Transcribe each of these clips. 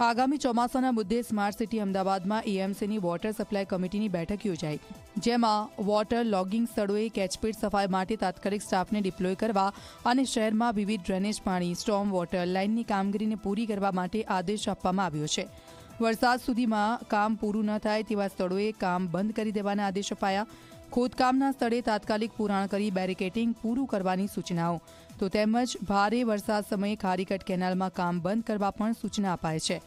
આગામી ચોમાસાના મુદ્દે સ્માર્ટ સિટી અમદાવાદમાં એએમસીની વોટર સપ્લાય કમિટીની બેઠક યોજાઈ, જેમાં વોટર લોગિંગ સ્થળોએ કેચપીટ સફાઈ માટે તાત્કાલિક સ્ટાફને ડિપ્લોય કરવા અને શહેરમાં વિવિધ ડ્રેનેજ પાણી સ્ટોમ વોટર લાઇનની કામગીરીને પૂરી કરવા માટે આદેશ આપવામાં આવ્યો છે. વરસાદ સુધીમાં કામ પૂરું ન થાય તેવા સ્થળોએ કામ બંધ કરી દેવાના આદેશ અપાયા. ખોદકામના સ્થળે તાત્કાલિક પુરાણ કરી બેરિકેટિંગ પૂરું કરવાની સૂચનાઓ. તો તેમજ ભારે વરસાદ સમયે ખારીકટ કેનાલમાં કામ બંધ કરવા પણ સૂચના અપાય છે.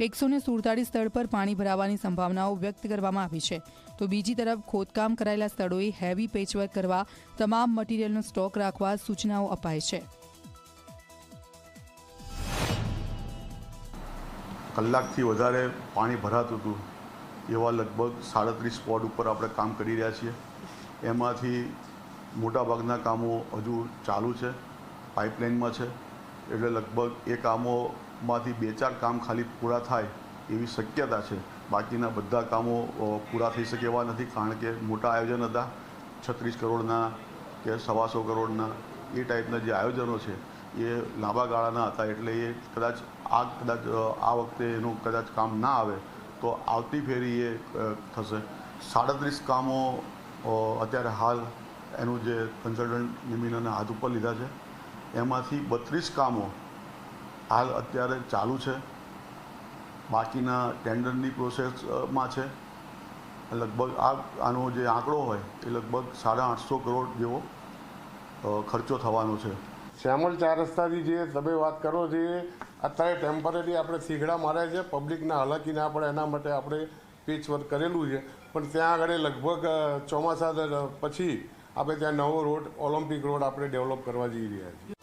એકસો ને સુડતાળીસ સ્થળ પર પાણી ભરાવાની સંભાવનાઓ વ્યક્ત કરવામાં આવી છે. તો બીજી તરફ ખોદકામ કરાયેલા સ્થળોએ હેવી પેચવર્ક કરવા, તમામ મટીરીયલનો સ્ટોક રાખવા સૂચનાઓ અપાય છે. કલાકથી વધારે પાણી ભરાતું હતું. એવા લગભગ સાડત્રીસ સ્પોટ ઉપર આપણે કામ કરી રહ્યા છીએ. એમાંથી મોટાભાગના કામો હજુ ચાલુ છે, પાઇપલાઇનમાં છે. એટલે લગભગ એ કામોમાંથી બે ચાર કામ ખાલી પૂરા થાય એવી શક્યતા છે. બાકીના બધા કામો પૂરા થઈ શકે એવા નથી, કારણ કે મોટા આયોજન હતા. છત્રીસ કરોડના કે સવાસો કરોડના એ ટાઈપના જે આયોજનો છે, એ લાંબા ગાળાના હતા. એટલે એ કદાચ આ કદાચ આ વખતે એનું કદાચ કામ ના આવે તો આવતી ફેરી એ થશે. સાડત્રીસ કામો અત્યારે હાલ એનું જે કન્સલ્ટન્ટ નિમિનાના હાથ ઉપર લીધા છે. એમાંથી બત્રીસ કામો હાલ અત્યારે ચાલુ છે. બાકીના ટેન્ડરની પ્રોસેસમાં છે. લગભગ આ, આનો જે આંકડો હોય એ લગભગ સાડા આઠસો કરોડ જેવો ખર્ચો થવાનો છે. શ્યામલ ચાર રસ્તાથી જે તમે વાત કરો છો અત્યારે ટેમ્પરરી આપણે સીગડા માર્યા છે પબ્લિકના હાલાકી ના પડે એના માટે આપણે પેચ વર્ક કરેલું છે. પણ ત્યાં આગળ લગભગ ચોમાસા પછી આપણે ત્યાં નવો રોડ ઓલિમ્પિક રોડ આપણે ડેવલપ કરવા જઈ રહ્યા છીએ.